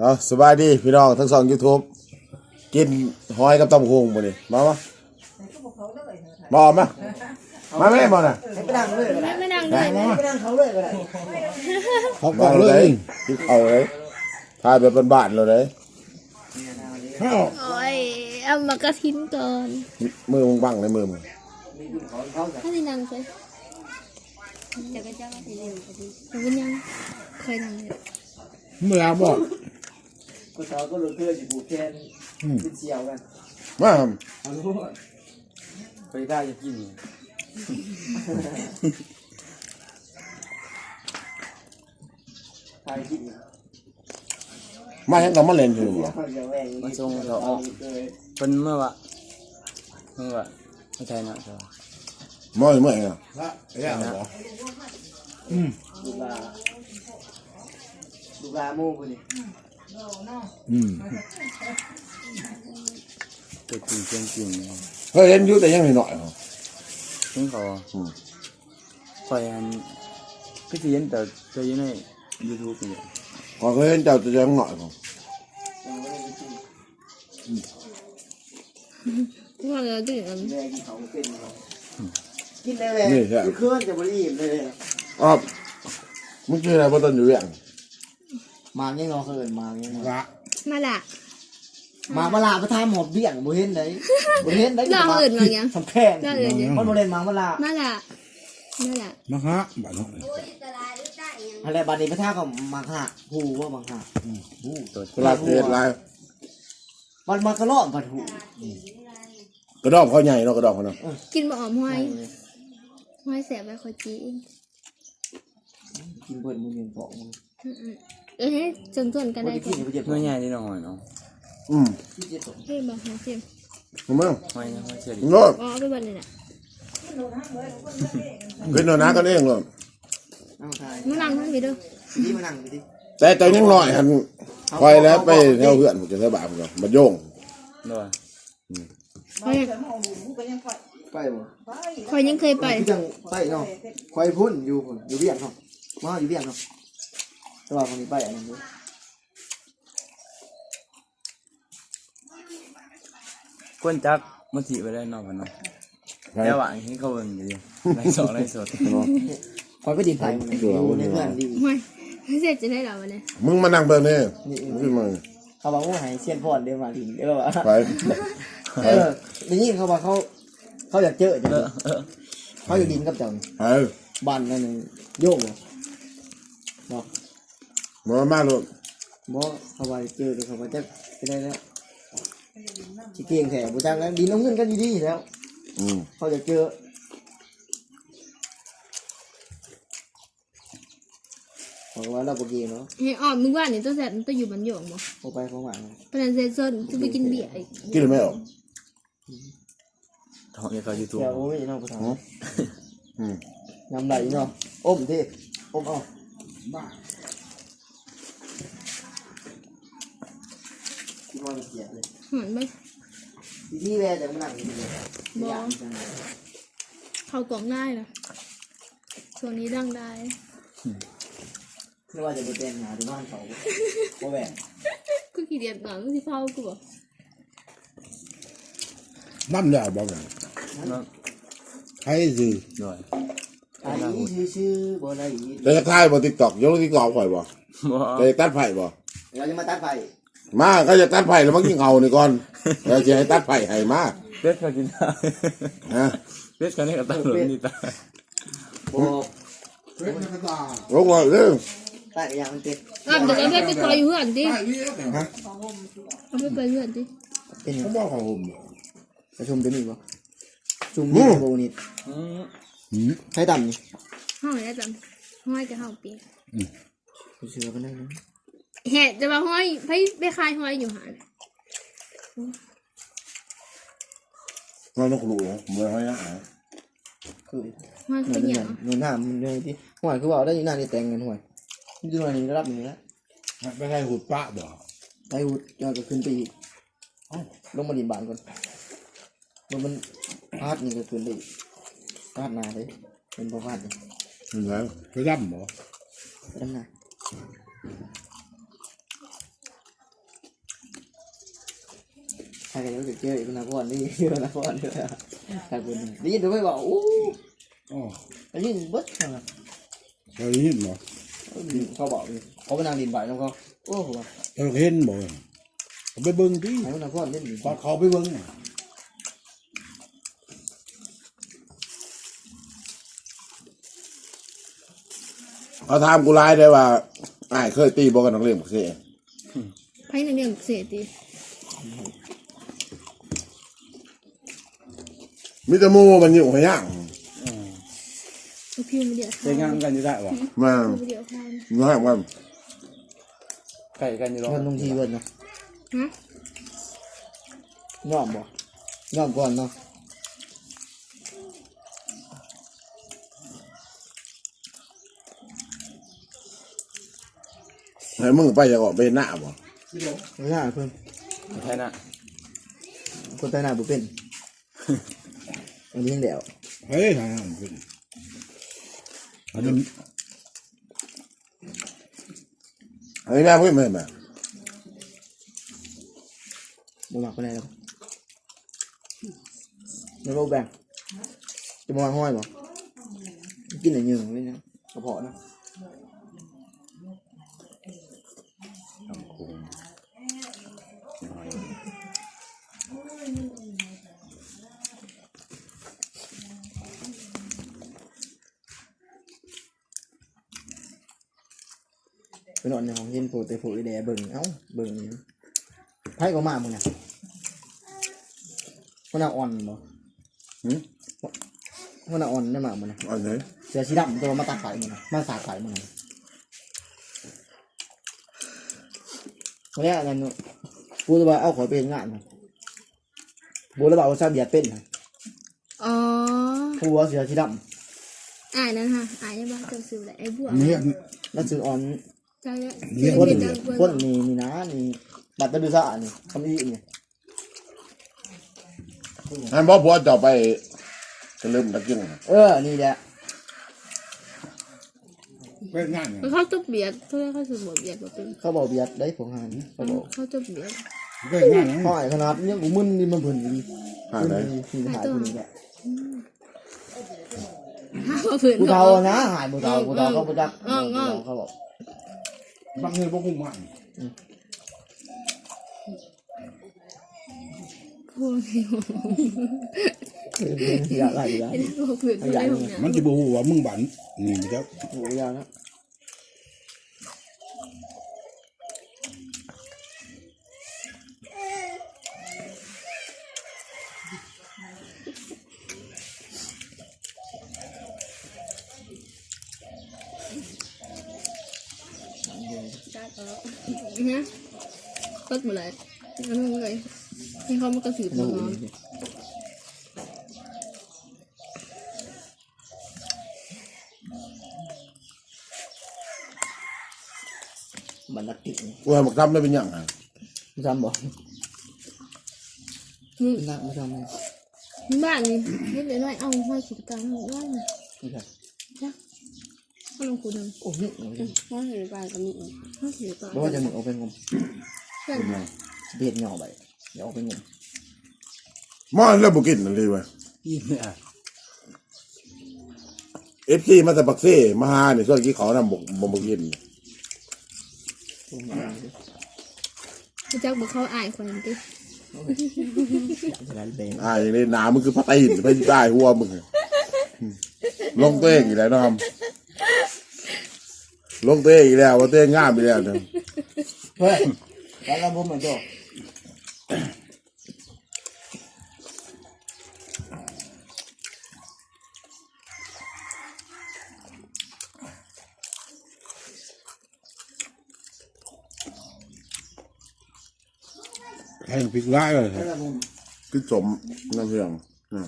เอาสบายดีพี่น้องทั้งสองยูทูบกินหอยกับต้มโค้งมาดิมามาบอมามาไม่ได้บอน่ะให้ไปนั่งเลยก็ได้ไม่นั่งด้วยให้ไปนั่งเขาเลยก็ได้เขาบอกเลยกินเอาเลยทายแบบบ้านๆเลยเลยข้าวโอ้ยเอามากระทิ้นก่อนมือมึงบังในมือมึงถ้าได้นั่งไปจะก็จะมาทีเดียวก็ดีแต่ว่ายังเคยนั่งเลยเมื่อบอก กูสาวก็รู้เพื่อสิผูกแขนเป็นเสี่ยวกันมาเอาลูกไปได้จะกินทายกินมาให้เรามาเล่นอยู่บ่เขาจะแหวงมาส่งเขาออกเป็นเมื่อวะเมื่อวะไม่ใช่นะใช่ปะมอยเมื่อยอะละเรื่องเหรอลูกลาลูกลาโม่คนนี้ อืมตัวจริงเสียงจริงเฮ้ยเล่นอยู่แต่ยังหน่อยๆเหรอซึ่งเขาอืมคอยอันก็จะเห็นแต่จะอยู่ในยูทูบนี่พอเคยเห็นเจ้าจะยังหน่อยเหรอยังไม่ได้กินว่าเราตื่นแม่กินเขาเป็นกินได้เลยอยู่เครื่องจะบริอิ่มเลย อ๋อมึงชื่ออะไรบ่ต้นอยู่อย่าง มาเงี้ยงอเขินมาเงี้ยละมาละมาเวลาไปทำหมดเบี้ยงบ่เห็นได้บ่เห็นได้สำแค่คนโมเดลมาเวลามาละมาละมาฮะบ้านเนาะอะไรบานี้พระท่าก็มาค่ะหูว่าบางค่ะตัวตลาดเทศลายมันมากระรอกผัดหูกระดองเขาใหญ่เนาะกระดองเขาเนาะกินบะหอมห้อยห้อยแสบไปคอยจีกินเปิดมือเงินบอกมัน เออให้จนจนกันคนได้ที่กินเขาจะเมื่อใหญ่ที่น้องหอยเนาะอืมที่จะส่งเฮ้ยบอกให้เจ็บถูกไหมหอยนะหอยเฉลี่โน้ตอ๋อไปบันเลยน่ะขึ้นเอานะกันเองเลยนั่งทายมานั่งทั้งนี้ด้วยนี่มานั่งดิแต่แต่ยังน้อยหันคอยแล้วไปแถวเพื่อนผมจะเท่าบาปผมก็มาโยงด้วยคอยไปบ่คอยยังเคยไปไปจังไปเนาะคอยพุ่นอยู่พุ่นอยู่เบี้ยงเนาะมาอยู่เบี้ยงเนาะ แต่ว่าคนนี้ไปอันนั้นด้วยก้นจักมันถีไปได้นอกกันเนาะแต่ว่าเห็นเขาเบิ่งอยู่ดิไล่สองไล่สดคอยไปดินไทยอยู่ในเพื่อนดีห้อยเสร็จจะได้เหรอวันนี้มึงมานั่งเบิ่งนี่ขึ้นมาเขาบอกว่าให้เชียนพอดเดี๋ยวมาดินเดี๋ยวว่าไปเออในนี้เขาบอกเขาเขาอยากเจอจังเออเออเขาอยู่ดินกับจังไปบ้านนั่นโยกเลยบอก มามาลูกบอกเขาว่าเจอแต่เขาว่าจะไปได้แล้วชิเกียงแถบุจังแล้วดินน้ำเงินกันอยู่ดีแล้ว อืมเขาจะเจอบอกว่าเราปกีเนาะเฮ้ยอ๋อมึงว่าเนี่ยตัวแสบมันตัวอยู่บันโยงบ่เอาไปเขาหวังเพราะนั้นเซนซนจะไปกินเบียร์อีกกินหรือไม่ออกท้องเนี่ยเขายูทูบเดี๋ยวโอ้ยน้องผู้ชายอืมยำไหลเนาะอมที่อมเอาบ้า มันเสียเลยหอนไปที่ที่แวร์จะมานั่งอยู่เลยบอเข้ากล่องได้เหรอช่วงนี้ดังได้ไม่ว่าจะไปเต้นหาที่บ้านเขาโอแหวนกูขี้เดียดหน่อยมึงสิเฝ้ากูบ่น้ำยาบอกกันเนาะใครสิด้วยไอ้ชื่อชื่อบ่ได้แต่จะถ่ายบ่ติ๊กต็อกยกติ๊กต็อกข่อยบ่บ่แต่จะตัดไผ่บ่เราจะมาตัดไฟ มาก็จะตัดไผ่แล้วมากินเอานี่ก่อนแล้วจะให้ตัดไผ่ให้มาเป็ดเขากินได้ฮะเป็ดเขาเนี่ยก็ตั้งหลุมนี่ตายบอกเป็นกระตาลงมาเรื่องตัดอย่างมันติดอะเดี๋ยวเอาไปไปคอยอยู่เพื่อนดิใช่เนี่ยฮะเอาไปไปเพื่อนดิเป็นเขาบอกของผมประชุมตัวนี้บ่ชุมนี่โบนิดอืมอืมใช้ต่ำนี่ห้อยได้จังห้อยจะห้องปีเชื่อกันได้นะ แหะจะมาห้อยไปไปคายห้อยอยู่หาดเราต้องรู้นะผมไม่ให้อาหารคือห้อยหน่เขาวยเหนีนี่ยวหน่วยหน้ามันเลยที่ห่วยคือว่าได้ยินหน้านี่แต่งกันห่วยดูหน่วยนี้ระดับนี้แล้วไม่ใช่หุดป้าบอกไอ้หุดยอดก็ขึ้นไปอีกลงมาดินบานก่อนมันมันพาดนี่ก็ขึ้นไปอีกพาดนาเลยเป็นพอพาดนี่เห็นไหมไปย่ำบอกไปด้านหน้า ใครก็ยังจะเจออีกนะก่อนนี่นะก่อนนี่ใครคนได้ยินดูไม่บอกอู้อ๋อได้ยินเบิดนะเราได้ยินบ่เขาบอกเขาไปนั่งดินใบแล้วก็โอ้โหเราเห็นบ่เขาไปเบิ่งดิไอ้คนนั้นก่อนเล่นดินตอนเขาไปเบิ่งน่ะเขาถามกูร้ายได้ว่าอ้ายเคยตีบ่กันนักเรียนบ่เคยไพ่ในเรื่องเสียตี มีแต่หมู่มันอยู่ให้ย่างเอาพิวมาเดียวเจ๊งานกันอยู่ได้บ่มาพิวมาเดียวทานอยู่ให้กันไก่กันอยู่หรอมันลงทีเบิดนะฮะย่อมบ่ย่อมก่อนเนาะให้มึงไปอยากออกไปหน้าบ่ไม่ได้เพิ่นใช่น่ะคนใต้หน้าบุเป็น อันนี้ยังเดียวเฮ้ยทางนั้นเป็นอันนี้อันนี้แม่เพิ่นไม่มาบ่มักไปไหนแล้วในโรแบงจะมาห้อยบ่กินอะไรยืงไม่เนี่ยกระเพาะนะ ไปนอนในห้องเย็นโผล่แต่โผล่ไอแดเบิ่งเอ้าเบิ่งนี่ไพ่ก็มามึงเนี่ยมันน่าอ่อนบ่หืมมันน่าอ่อนได้มามึงเนี่ยอันไหนเสือสีดำตัวมาตัดสายมึงนะมาสาดสายมึงนะวันนี้นั่นพูดว่าเอาขอเป็นงานนะบูแล้วบอกว่าซาเบียดเป็นนะอ๋อพูดว่าเสือสีดอ่ายนั่นฮะอ่ายในบ้านเจ้าสิวแหละไอ้บวกเนี่ยำนั่นสืออ่อน เจ้าเนี่ยเรียกคว่านเดือดคนนี่นี่นะนี่บัตรตะดูซ่านี่คำนี้นี่ให้บ่ผัวเจ้าไปจะเริ่มตะกิ้งเออ นี่แหละเป็นงานไงเขาจะเบียดเขาเรียกเขาจะบอกเบียดว่าเป็นเขาบอกเบียดได้ผงหานเขาบอกเขาจะเบียดเป็นงานไงเขาอ่านขนาดนี้กูมึนนี่มันผื่นดีหาผื่นไหนดีนี่หายผื่นดีแหละห้าเพื่อนกูเทานะหายกูเทากูเทาเขาประจักษ์เขาบอก บางเงินบ่คุ้มมันพวกนี้อยากอะไรอยู่แล้วไอ้พวกเพื่อนไม่ได้ของเนี่ยมันจะบ่ฮู้ว่ามึงบันนี่เจ้าโหยากนะฮะก็หมดเลยอันนั้นเลยให้เขามากระสืบน้น อง อน บันลักติก กูให้บักทำได้เป็นหยังอะ จำบอกนี่นักไม่จำเลยบ้านนี่เล็กน้อยเอาห้อยขีดกลางห้อยนะ นี่ครับ จ้ะเขาลงคูนึงโอ้นี่ห้อยขีดกลางกับนี่ห้อยขีดกลางเพราะว่าจะมึงเอาไปงมเพื่อนเบียดเหงาไปเดี๋ยวเอาไปงมมอนแล้วบ่กินนั่นเลยเว้ยอีเนี่ย FC มาแต่ปักเซ่มาหานี่ส่วนกี้เขานำบ่บ่บ่กินพระเจ้าบอกเขาอายคนนั้นดิจะได้เบงอ่าอย่างนี้หนามึงคือพระตีนไปได้หัวมึงอะอืมลงตัวเองอีกแล้วเนาะครับ ลงตัวเองอีกแล้วว่าตัวเองงามอีกแล้วเนาะเฮ้ยแล้วเราบุ้มเหมือนโจแทงพริกร้ายเลยแล้วเราบุ้มคือสมน้ำเพียงนะ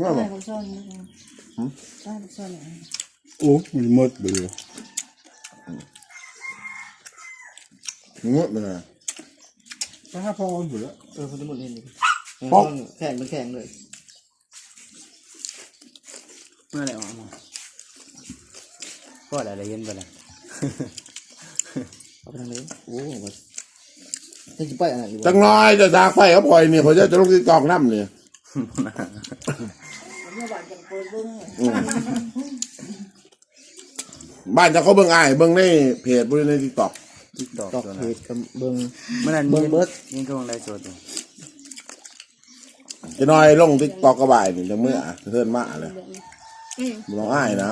ว่าบ่โอ้มันห มดไปเลยงดเลยนะถ้าพอมันเบื่อเออคนทั้งหมดเห็นดิป๊อกแข่งเป็นแข่งเลย เมื่อไหร่ออกมาก็อะไรเย็นไปเลยเอาไปทางนี้โอ้โหจะสิไปอันไหนอยู่จังน้อยจะจากไฟเขาปล่อยเนี่ยเขาจะจะลงที่กองน้ำเนี่ยอืม บ้านจะเขาเบิ่งอ้ายเบิ่งในเพจบริในทิกตอกติ๊กตอกตอกตัวเพนั้นจกับเบิ่ง เมื่อนั้นเบิ่งเบิด ยิงเข้าไลฟ์สดอยู่จะน้อยลงทิกตอกกระบายนี่จะเมื่อเทินมาเลยอืมบ่ต้องอ้ายนะ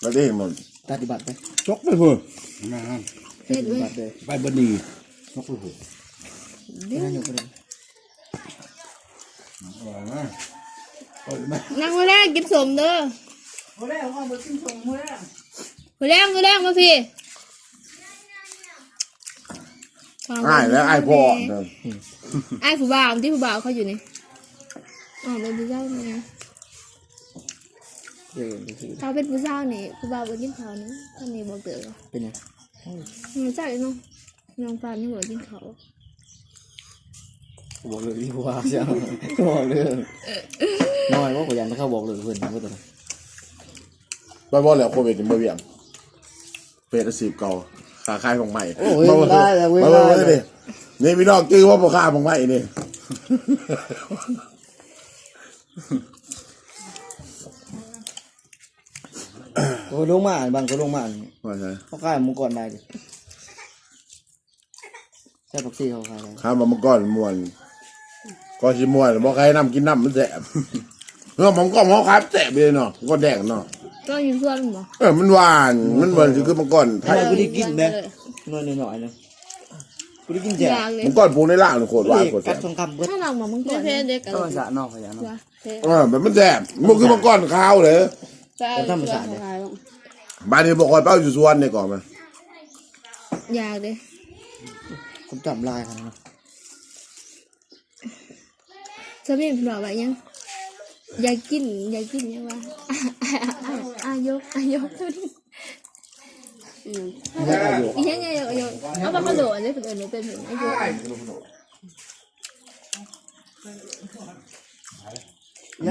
แล้วได้หมดปฏิบัติไปจกไปเพื่อนะฮะเฮ็ดปฏิไว้บัติเลยไปบดีจกไปเพื่อนั่นอยู่ก็ได้ว่านะเปิดไหมนั่งมื้อแรกกินสมเด้อ มื้อแรกเอาบ่กินสมมื้อแรกมื้อแรกมื้อแรกมาพี่อ้ายแล้วอ้ายพ่อเด้ออ้ายผู้บ่าวที่ผู้บ่าวเขาอยู่นี่อ๋อเป็นผู้สาวนี่เดี๋ยวเดี๋ยวสิเขาเป็นผู้สาวนี่ผู้บ่าวบ่กินข้าวนี่ท่านนี่บอกเด้อเป็นไงมันจักเนาะน้องปานนี่บ่กินข้าวบอกเลยที่ว่าใช่ไหมบอกเลยน้อยว่าขยันเขาบอกเลยเพื่อนว่าตัวไปบ่แล้วโควิดนี่บ่เวียง เพจอาชีพเก่าขาขายของใหม่โอ้ยไม่ได้แล้วเว้ยมาได้เบิ่งเลนี่ยนี่พี่น้องจื้อว่าบ่ค้าของใหม่นี่โอ้ลงมาบางก็ลงมาว่าไงเขาขายมังกรได้ดิใช่ปักซี่เขาขายได้ข้ามมาเมื่อก่อนม่วนก็สิม่วนบ่ใครน้ำกินน้ำมันแสบเรื่องของก็หมอครับแสบเลยเนาะก็แดงเนาะ ก็อยู่ส่วนบ่เออมันหวาน มันหวานสิคือเมื่อก่อนไทยกูได้กินนะน้อยหน่อยๆนะกูได้กินแจ่อยากเลยเมื่อก่อนปลูกในล่างนี่โคตรหวานโคตรแสกัดบทองคำเบิดถ้าเรามามังกรเด็กๆกันก็สระนอกขยันเนาะว่าเออแบบมันแสบมันคือเมื่อก่อนข้าวเลยเป็นธรรมชาติเลยบ้านนี้บ่คอยเป้าอยู่สวนนี่ก่อนมาอยากเลยผมจำลายเขานะสมิงบอกว่ายัง อยากกิน อยากกินยังว่าอายกอายกเท่านี้ไม่ได้อยู่อีหยังไงอายกเอาไปกระโดดเลยคนอื่นเป็นเหมือนอายก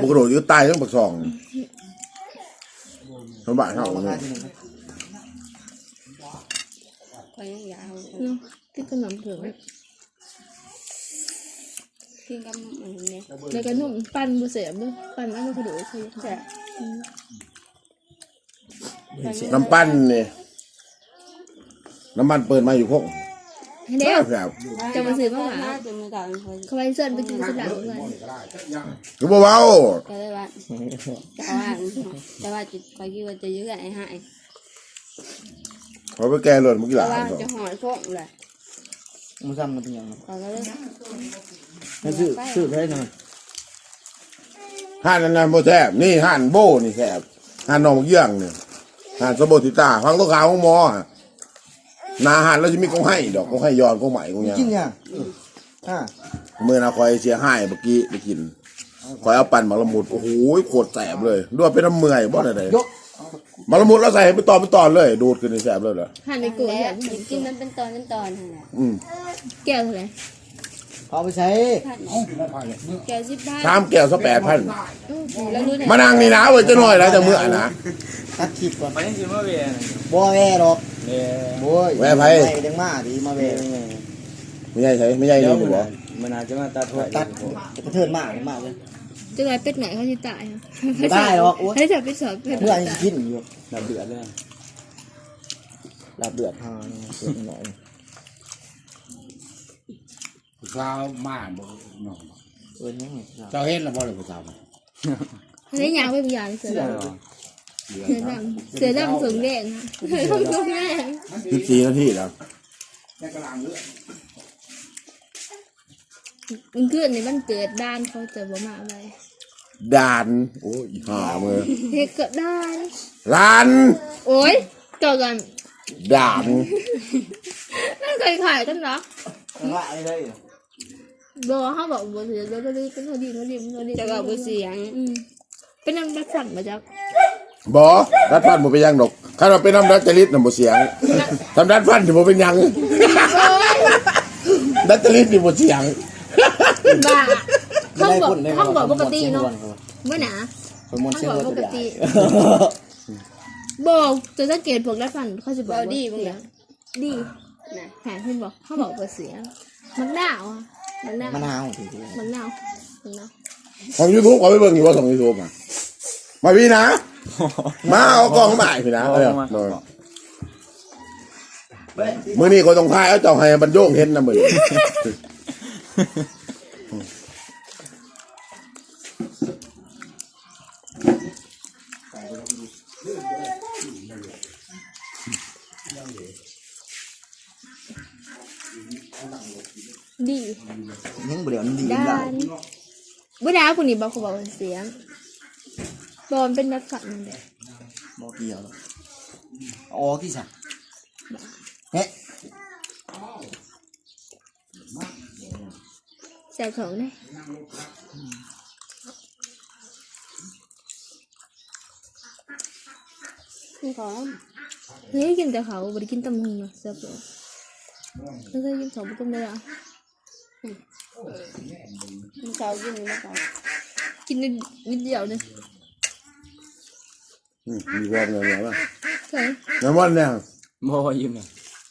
บุกโดดอยู่ใต้ทั้งปากซองชาวบ้านเขาราคาเนี่ยที่หนึ่งเนาะที่ขนมถึง กินกับอันนี้แล้วก็นุ่มปั้นบุเสียบด้วยปั้นอันนี้กระโดดใช่ไหมน้ำปั้นนี่น้ำมันเปิดมาอยู่พวกให้เด็กแสบจะมาซื้อมาหาน่าจะมีการคอยเขาไปเชิญไปกินสุดหลังเลยคือบ่เว้าก็เลยว่าจะเอาอันแต่ว่าจิตคอยคิดว่าจะยื้อไอ้หายเขาไปแก้รถเมื่อกี้หแต่ลานว่าเขาจะหอยพวกเลยมันซ้ำมันเป็นยังไง เขาก็เลยนั่นซื้อซื้อได้หน่อยห่านนั้นๆบ่แซ่บนี่ห่านโบนี่แซ่บห่านหนองเยี่ยงเนี่ยห่านสมบูติตาฟังตัวขาวของหมอฮะหนาห่านแล้วจะมีกงให้ดอกกงให้ย้อนกงใหม่กงหยังกินยังอ่าเมื่อนาคอยเสียให้เมื่อกี้ไปกินคอยเอาปั่นหมากละมุดโอ้โหโคตรแสบเลยด้วยเป็นน้ำเมื่อยบ่ได้เลยยกหมากละมุดแล้วใส่ไปตอนไปตอนเลย ดูดขึ้นในแสบเลยเหรอ หั่นในกูแล้แบวบกินมันเป็นตอนเป็นตอนนั่นแหละอืม แก้วเท่าไหร่ เอาไปใช้แกสิบได้ชามแก้วสักแปดพันแล้วรู้เนี่ยมานั่งนี่นะเว้ยจะหน่อยแล้วจะเมื่อนะตัดคลิปก่อนไปยังสิมาเวียนบ่แว่หรอกเด้โว้ยแว่ไผเดังมาดีมาแว่ไม่ใช่ใช่ไม่ใช่เดี๋ยวนี่มันหรอมันอาจจะมาตัดไว้ตัดกระเทินมากมากเลยจะไรเป็ดไหนเขาจะตายไม่ได้หรอกโอ๊ยให้จับไปสอบเป็ดเมื่อยังกินอยู่น่าเบื่อเลยลาบเดือดฮาเดือดหน่อยผู้ สาวมาบ่น้องเออยังไงเจ้าเห็นแล้วบ่เลยผู้สาวให้ยางไปเป็นยางเสือเสื้อดเหรอำเสือดำเสือดำสูงแดงนะสูงแดงสิบสี่นาทีแล้วมันเกิดในบ้านเกิดด้านเขาจะบ่มาอะไรดาน โอ้ยอีห่ามือเฮ็ดก็ได้ร้าน โอ้ยเกิดกันดานไม่เคยขายกันเนาะว่าอะไรเลย บอกเขาบอกบ่เสียแล้วก็รีบเป็นเขาดีเขาดีเขาดีจะก็บุเสียงอืมเป็นน้ำรักสั่นมาจากบอรัดฟันบ่เป็นหยังดอกข้าเราเป็นน้ำรัดจริตน่ะบ่เสียงทำรัดฟันที่บ่เป็นหยังรัดจริตนี่บ่เสียงบ้าห้องบอกห้องบอกปกติเนาะเมื่อหนาคนมวนเส้นรถตัวใหญ่บอกจะสังเกตพวกรักสั่นเขาจะบอกเราว่าดีบ้างเสียนะดีนะหาเพื่อนบอกเขาบอกว่าเสียงมักดาวอะ มักดาวมะนาวถึงที่มักดาวมักดาวของยูทูบเอาไปเบิ่งอยู่ว่าของยูทูบมามาพี่นะ มาเอากล้องมาให้พี่นะเอาเดี๋ยวมามามื่อนี้ก็ต้องทายเอาเจ้าให้บรรโยงเห็นนะมือนี้ ดียังบ่เดี๋ยวมันดีด้าได้นบุดาคนนี้บอกเขาบอกว่าเสียงบอมเป็นนักฝันนั่นแหละบ่เกี่ยวหรอกเอาออกที่สักเฮ้ยแซ่บเขาเนี่ยนี่ขอเฮ้ยกินแต่เขาบริกินตำมึงเนาะแซ่บเลยไม่เคยกินสองบุต้มเลยอ่ะมันเช้ากินไม่เช้ากินนิดนิดเดียวเนี่ยอืมมีความเงี้ยเงี้ยป่ะใช่น้ำมันเนี่ยบ่ยิ้มเนี่ย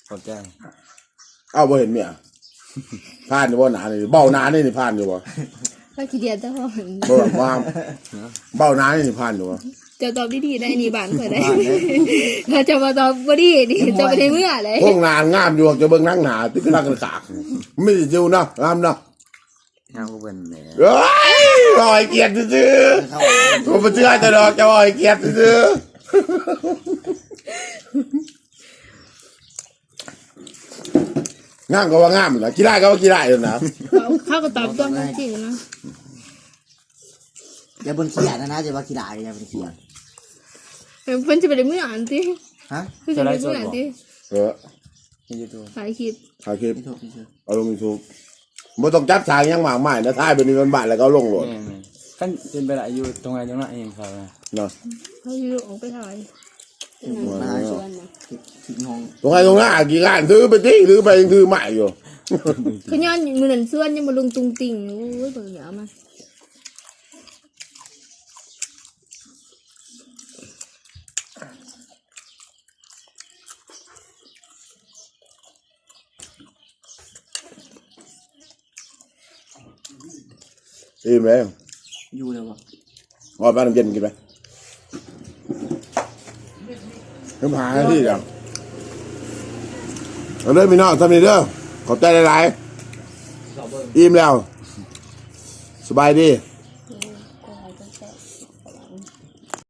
ขอบใจเอาบ่เห็นเมียผ่านอยู่บ่หนานี่เบ้าหนานี่นี่ผ่านอยู่บ่ถ้าขี้เดียดแต่พอเห็นบ่แบบว่าเบ้าหนานี่นี่ผ่านอยู่บ่จะตอบดีๆได้นี่บ้านเผื่อได้เราจะมาตอบบ่ดีนี่จะไปในเมื่อเลยพวกนางงามอยู่จะเบิ่งนั่งหนาตึกนักกระสากไม่ได้จิวนะงามนะ งามก็เป็นแหละเอ้ยรอยเกียรติซื้อเข้าผมมาเชื่อจะดอกจะรอยเกียรติซื้อง่ามก็ว่าง่ามนะกีฬาก็ว่ากีฬาอยู่นะเขาเขาก็ตอบตัวมันจริงนะอย่าบนเขียดนะนะจะว่าขี้ได้อย่าบนเขียดเพิ่นจะไปในเมื่ออันที่ฮะเพิ่นจะไปในเมื่ออันที่เออที่ยูทูบถ่ายคลิปถ่ายคลิปไม่ถูกไม่ถูกเอาลงยูทูบ บ่ต้องจับทางยังมากมายนะท้ายเป็นเงินบาทแล้วก็ลงโหลดแม่นๆกันเป็นไปได้อยู่ตรงไหนตรงนั้นเองครับ เนาะ เขาอยู่ออกไปถ่ายหนังชวนนะทิ้งห้องตรงไหนตรงหน้ากี่ร้านซื้อไปที่ซื้อไปยังซื้อใหม่อยู่ เขาย้อนมือหนันส่วนยังมาลงตุงติ่งโอ้ยเบิ่งเดี๋ยวมา อิ่มเลยอยู่เลยวะว่าไปน้ำเย็นกินไหมน้ำหาที่เดียวเอาเลยมีน้องทำนี่เด้อขอบใจหลายๆ อิ่มแล้ว สบายดี